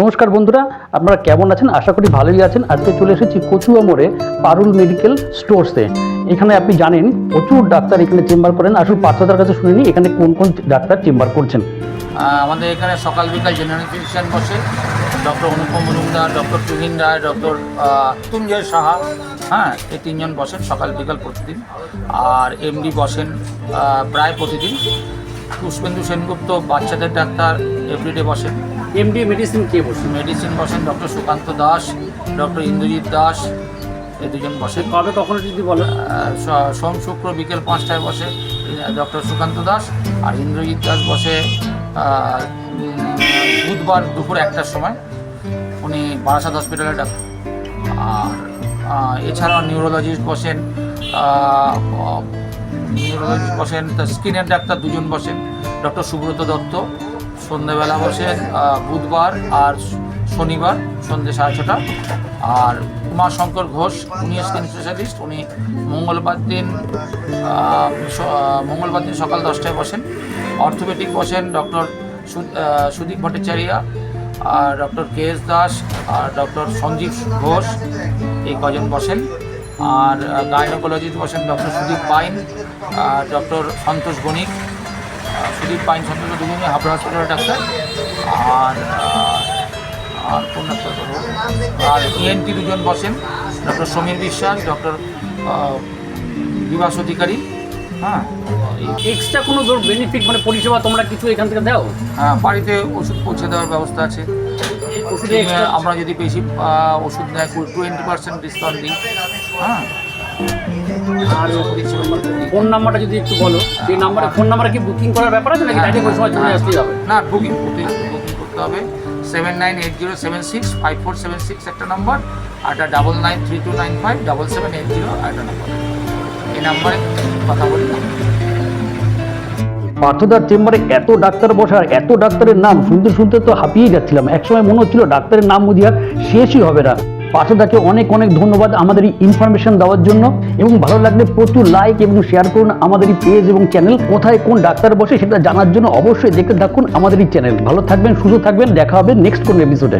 নমস্কার বন্ধুরা, আপনারা কেমন আছেন? আশা করি ভালোই আছেন। আজকে চলে এসেছি কচুয়া মোড়ে পারুল মেডিকেল স্টোরসে। এখানে আপনি জানেন, প্রচুর ডাক্তার এখানে চেম্বার করেন। আসল পার্থদার কাছে শুনিনি এখানে কোন কোন ডাক্তার চেম্বার করছেন। আমাদের এখানে সকাল বিকাল জেনারেল ফিজিশিয়ান বসে। Doctor Anupam Majumdar doctor Tuhin Roy doctor Tunjoy Saha হ্যাঁ এই তিনজন বসেন সকাল বিকাল প্রতিদিন। আর এমডি বসেন প্রায় প্রতিদিন। পুষ্পেন্দু সেনগুপ্ত, বাচ্চাদের ডাক্তার এভরিডে বসেন। এমডি মেডিসিন কে বসে মেডিসিন বসেন ডক্টর সুকান্ত দাস ডক্টর ইন্দ্রজিৎ দাস এই দুজন বসেন। কবে কখনো যদি বলে? সোম শুক্র বিকেল পাঁচটায় বসে ডক্টর সুকান্ত দাস আর ইন্দ্রজিৎ দাস বসে বুধবার দুপুর একটার সময়। উনি বারাসাত হসপিটালে ডাক্তার আর এছাড়াও নিউরোলজিস্ট বসেন নিউরোলজিস্ট বসেন স্কিনের ডাক্তার দুজন বসেন ডক্টর সুব্রত দত্ত। সন্ধ্যেবেলা বসেন বুধবার আর শনিবার সন্ধ্যে সাড়ে ছটা। আর উমাশঙ্কর ঘোষ, উনি স্কিন স্পেশালিস্ট উনি মঙ্গলবার দিন মঙ্গলবার দিন সকাল দশটায় বসেন। অর্থোপেডিক বসেন ডক্টর সুদীপ ভট্টাচার্য, আর ডক্টর কে এস দাস, আর ডক্টর সঞ্জীব ঘোষ, এই কজন বসেন। আর গাইনোকোলজিস্ট বসেন ডক্টর সুদীপ পাইন আর ডক্টর সন্তোষ বণিক সুদীপ পাইন সন্তোষ দুজনই হাবড়া হসপিটালের ডাক্তার। আর আর কোন ডাক্তার আর ইএনটি দুজন বসেন। ডক্টর সমীর বিশ্বাস ডক্টর বিভাস অধিকারী। হ্যাঁ? এক্সট্রা কোনো ধর বেনিফিট মানে পরিষেবা তোমরা কিছু এখান থেকে দাও? হ্যাঁ বাড়িতে ওষুধ পৌঁছে দেওয়ার ব্যবস্থা আছে। ওষুধে আমরা যদি বেশি ওষুধ নেয় টোয়েন্টি পার্সেন্ট ডিসকাউন্ট দিই। হ্যাঁ? আর ফোন নাম্বারটা যদি একটু বলো সেই নাম্বারে ফোন নাম্বারে কি বুকিং করার ব্যাপার আছে নাকি? ডাইরেক্ট ওই সময় চলে আসতেই হবে। না বুকিং বুকিং বুকিং করতে হবে। Seven nine eight zero seven six five four seven six একটা নম্বর আর একটা double nine three two nine five double seven eight zero একটা নম্বর এই নাম্বারে কথা বলি। পার্থদার চেম্বারে এত ডাক্তার বসার এত ডাক্তারের নাম শুনতে শুনতে তো হাঁপিয়ে যাচ্ছিলাম। একসময় মনে হচ্ছিল ডাক্তারের নাম বুঝি আর শেষই হবে না। পার্থদাকে অনেক অনেক ধন্যবাদ আমাদের এই ইনফরমেশন দেওয়ার জন্য। এবং ভালো লাগলে প্রচুর লাইক এবং শেয়ার করুন আমাদের এই পেজ এবং চ্যানেল কোথায় কোন ডাক্তার বসে সেটা জানার জন্য অবশ্যই দেখতে থাকুন আমাদের এই চ্যানেল ভালো থাকবেন, সুস্থ থাকবেন, দেখা হবে নেক্সট কোন এপিসোডে